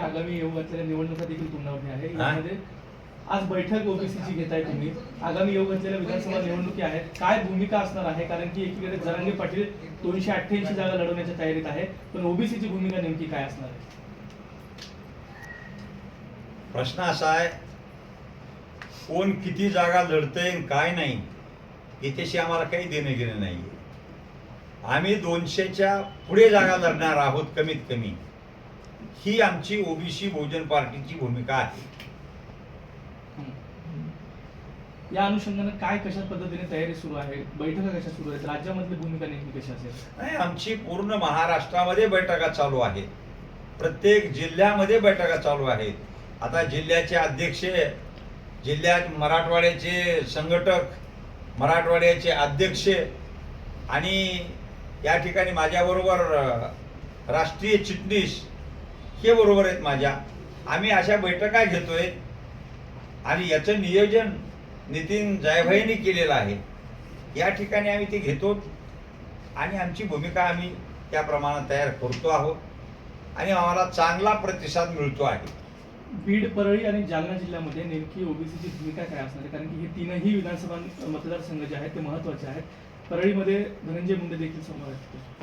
आगामी येऊ घातलेल्या निवडणुका देखील तोंडावरती आहे? यामध्ये आज बैठक ओबीसीची घेताय तुम्ही. आगामी येऊ घातलेल्या विधानसभा निवडणुकी आहेत. काय भूमिका असणार आहे? कारण की एकीकडे जरांगे पाटील दोनशे अठ्ठ्याऐंशी जागा लढवण्याच्या तयारीत आहे. पण ओबीसीची भूमिका नेमकी काय असणार आहे? प्रश्न असा आहे कोण किती जागा लढतंय काय नाही याच्याशी आम्हाला काही देणं घेणं नाही आम्ही दोनशेच्या पुढे जागा लढणार आहोत कमीत कमी. ही आमची ओबीसी बहुजन पार्टीची भूमिका आहे. या अनुषंगाने काय कशा पद्धतीने तयारी सुरू आहे? बैठका कशा सुरू आहेत? राज्यामधली भूमिका नेमकी कशी असेल? नाही आमची पूर्ण महाराष्ट्रामध्ये बैठका चालू आहेत. प्रत्येक जिल्ह्यामध्ये बैठका चालू आहेत. आता जिल्ह्याचे अध्यक्ष जिल्ह्यात मराठवाड्याचे संघटक मराठवाड्याचे अध्यक्ष आणि या ठिकाणी माझ्याबरोबर राष्ट्रीय चिटणीस हे बरोबर आहेत माझ्या. आम्ही अशा बैठका घेतोय. आणि याचं नियोजन नितीन जायभाईंनी केलेलं आहे. या ठिकाणी आम्ही ते घेतो. आणि आमची भूमिका आम्ही त्या प्रमाणात तयार करतो आहोत. आणि आम्हाला चांगला प्रतिसाद मिळतो आहे. बीड परळी आणि जालना जिल्ह्यामध्ये नेमकी ओबीसीची भूमिका काय असणार आहे? कारण की हे तीनही विधानसभा मतदारसंघ जे आहेत ते महत्त्वाचे आहेत. परळीमध्ये धनंजय मुंडे देखील समोर आहेत.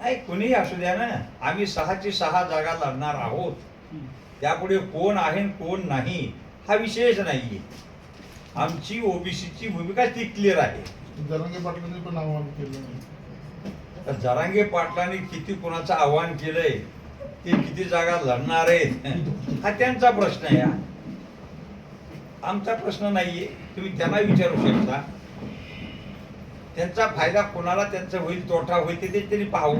नाही कुणीही असू द्या ना. आम्ही सहाची सहा जागा लढणार आहोत. त्यापुढे कोण आहे कोण नाही हा विषयच नाहीये. आमची ओबीसीची भूमिका ती क्लिअर आहे. जरांगे पाटलांनी पण आव्हान केलं नाही. तर जरांगे पाटलांनी किती कोणाचं आव्हान केलंय ते किती जागा लढणार आहेत हा त्यांचा प्रश्न आहे. हा. आमचा प्रश्न नाहीये. तुम्ही त्यांना विचारू शकता. त्यांचा फायदा कोणाला त्यांचा होईल तोटा होईल ते त्यांनी पाहू.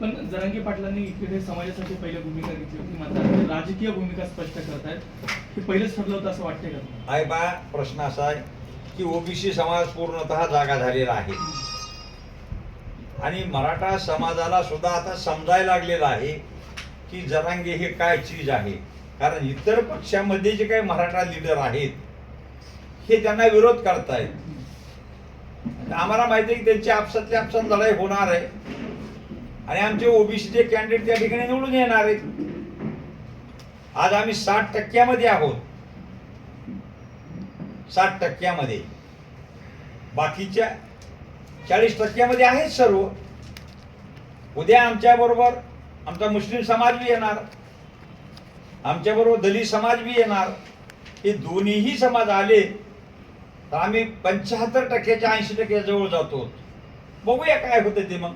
पण जरांगे पाटलांनी इकडे समाजासाठी पहिले भूमिका घेतली होती मात्र राजकीय भूमिका स्पष्ट करतायत हे पहिलेच ठरलं होतं असं वाटतंय का आहे बा प्रश्न असा आहे की ओबीसी समाज पूर्णतः जागा झालेला आहे. आणि मराठा समाजाला सुद्धा आता समजायला लागलेलं आहे की जरांगे हे काय चीज आहे. कारण इतर पक्षामध्ये जे काही मराठा लिडर आहेत हे त्यांना विरोध करतायत. आम्हाला माहिती आहे की त्यांची आपसातली आपसात लढाई होणार आहे. आणि आमचे ओबीसीचे कॅन्डिडेट त्या ठिकाणी निवडून येणार आहेत. आज आम्ही साठ टक्क्यामध्ये आहोत. साठ टक्क्यामध्ये. बाकीच्या चाळीस टक्क्यामध्ये आहेत सर्व. उद्या आमच्या बरोबर आमचा मुस्लिम समाज बी येणार. आमच्याबरोबर दलित समाज बी येणार. हे दोन्हीही समाज आले तर आम्ही पंच्याहत्तर टक्क्याच्या ऐंशी टक्क्याजवळ जातो. बघूया काय होतं ते मग.